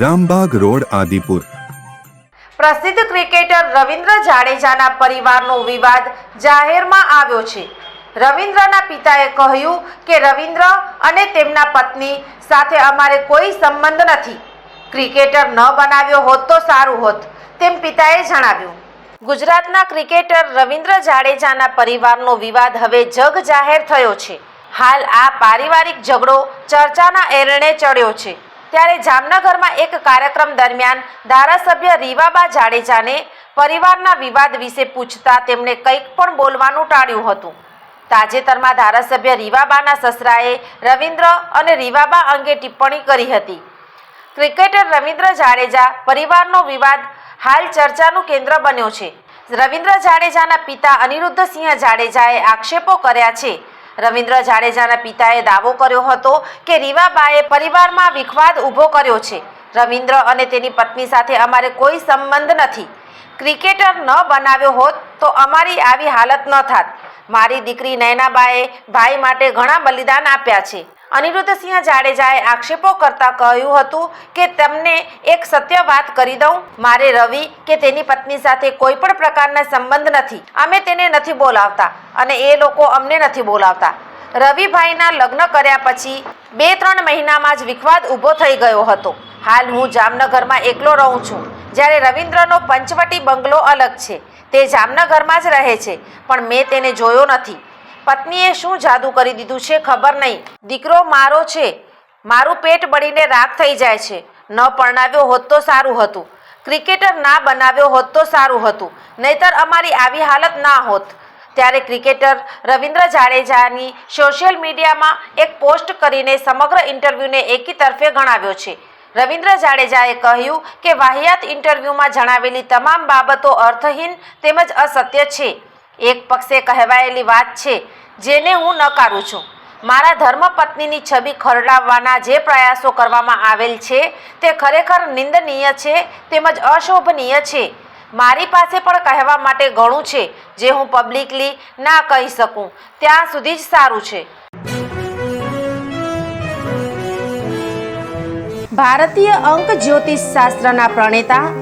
Rambagh road, Adipur. પ્રસિદ્ધ cricketer Ravindra જાડેજાના પરિવારનો વિવાદ જાહેરમાં આવ્યો છે. રવિન્દ્રના પિતાએ કહ્યું કે, રવિન્દ્ર અને તેમના પત્ની સાથે અમારે કોઈ સંબંધ નથી. ક્રિકેટર ન બનાવ્યો હોત તો સારું હોત, તેમ પિતાએ જણાવ્યું. ગુજરાતના ક્રિકેટર રવિન્દ્ર જાડેજાના પરિવારનો વિવાદ હવે જગ જાહેર થયો છે. હાલ આ પારિવારિક ઝઘડો ચર્ચાના એરણે ચડ્યો છે. ત્યારે જામનગરમાં એક કાર્યક્રમ દરમિયાન ધારાસભ્ય રીવાબા જાડેજાને પરિવારના વિવાદ વિશે પૂછતા તેમણે કંઈક પણ બોલવાનું ટાળ્યું હતું. તાજેતરમાં ધારાસભ્ય રીવાબાના સસરાએ રવિન્દ્ર અને રીવાબા અંગે ટિપ્પણી કરી હતી. ક્રિકેટર રવિન્દ્ર જાડેજા પરિવારનો વિવાદ હાલ ચર્ચાનું કેન્દ્ર બન્યો છે. રવિન્દ્ર જાડેજાના પિતા અનિરુદ્ધસિંહ જાડેજાએ આક્ષેપો કર્યા છે રવિન્દ્ર જાડેજાના પિતાએ દાવો કર્યો હતો કે રીવાબાએ પરિવારમાં વિખવાદ ઊભો કર્યો છે. રવિન્દ્ર અને તેની પત્ની સાથે અમારે કોઈ સંબંધ નથી. ક્રિકેટર ન બનાવ્યો હોત તો અમારી આવી હાલત ન થાત. મારી દીકરી નૈનાબાએ ભાઈ માટે ઘણા બલિદાન આપ્યા છે. અનિરુદ્ધસિંહ જાડેજાએ આક્ષેપો કરતા કહ્યું હતું કે તમને એક સત્ય વાત કરી દઉં. મારે રવિ કે તેની પત્ની સાથે કોઈ પણ પ્રકારના સંબંધ નથી. અમે તેને નથી બોલાવતા અને એ લોકો અમને નથી બોલાવતા. રવિભાઈના લગ્ન કર્યા પછી બે ત્રણ મહિનામાં જ વિખવાદ ઊભો થઈ ગયો હતો. હાલ હું જામનગરમાં એકલો રહું છું. જ્યારે રવિન્દ્રનો પંચવટી બંગલો અલગ છે. તે જામનગરમાં જ રહે છે, પણ મેં તેને જોયો નથી. પત્નીએ શું જાદુ કરી દીધું છે ખબર નહીં. દીકરો મારો છે. મારું પેટ બળીને રાખ થઈ જાય છે. ન પરણાવ્યો હોત તો સારું હતું. ક્રિકેટર ના બનાવ્યો હોત તો સારું હતું. નહીતર અમારી આવી હાલત ના હોત. ત્યારે ક્રિકેટર રવિન્દ્ર જાડેજાની સોશિયલ મીડિયામાં એક પોસ્ટ કરીને સમગ્ર ઇન્ટરવ્યૂને એકી તરફે ગણાવ્યો છે. રવિન્દ્ર જાડેજાએ કહ્યું કે વાહિયાત ઇન્ટરવ્યૂમાં જણાવેલી તમામ બાબતો અર્થહીન તેમજ અસત્ય છે. એક પક્ષે કહેવાયેલી વાત છે, જેને હું નકારું છું. મારા ધર્મપત્નીની છબી ખરડાવવાના જે પ્રયાસો કરવામાં આવેલ છે, તે ખરેખર નિંદનીય છે, તેમજ અશોભનીય છે. મારી પાસે પણ કહેવા માટે ઘણું છે, જે હું પબ્લિકલી ના કહી શકું. ત્યાં સુધી જ સારું છે. ભારતીય અંક જ્યોતિષ શાસ્ત્રના પ્રણેતા